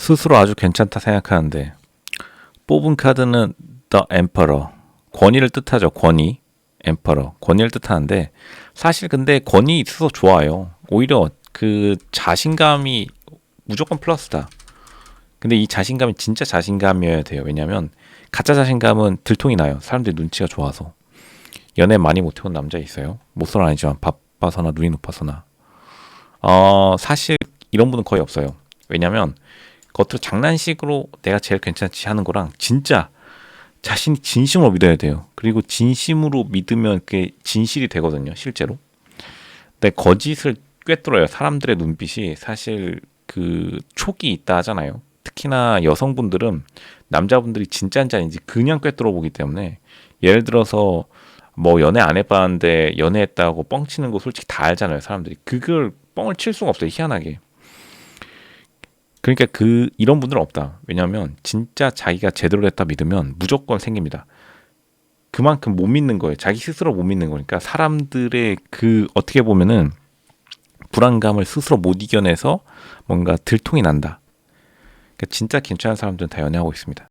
스스로 아주 괜찮다 생각하는데 뽑은 카드는 The Emperor. 권위를 뜻하죠. 권위. Emperor. 권위를 뜻하는데 사실 근데 권위 있어서 좋아요. 오히려 그 자신감이 무조건 플러스다. 근데 이 자신감이 진짜 자신감이어야 돼요. 왜냐면 가짜 자신감은 들통이 나요. 사람들이 눈치가 좋아서. 연애 많이 못해본 남자 있어요. 못선 아니지만 바빠서나 눈이 높아서나. 어 사실 이런 분은 거의 없어요. 왜냐면 겉으로 장난식으로 내가 제일 괜찮지 하는 거랑 진짜 자신이 진심으로 믿어야 돼요. 그리고 진심으로 믿으면 그게 진실이 되거든요, 실제로. 근데 거짓을 꿰뚫어요. 사람들의 눈빛이 사실 그 촉이 있다 하잖아요. 특히나 여성분들은 남자분들이 진짜인지 아닌지 그냥 꿰뚫어 보기 때문에 예를 들어서 뭐 연애 안 해봤는데 연애했다고 뻥치는 거 솔직히 다 알잖아요, 사람들이. 그걸 뻥을 칠 수가 없어요, 희한하게. 그러니까 그 이런 분들은 없다. 왜냐하면 진짜 자기가 제대로 됐다 믿으면 무조건 생깁니다. 그만큼 못 믿는 거예요. 자기 스스로 못 믿는 거니까 사람들의 그 어떻게 보면은 불안감을 스스로 못 이겨내서 뭔가 들통이 난다. 그러니까 진짜 괜찮은 사람들은 다 연애하고 있습니다.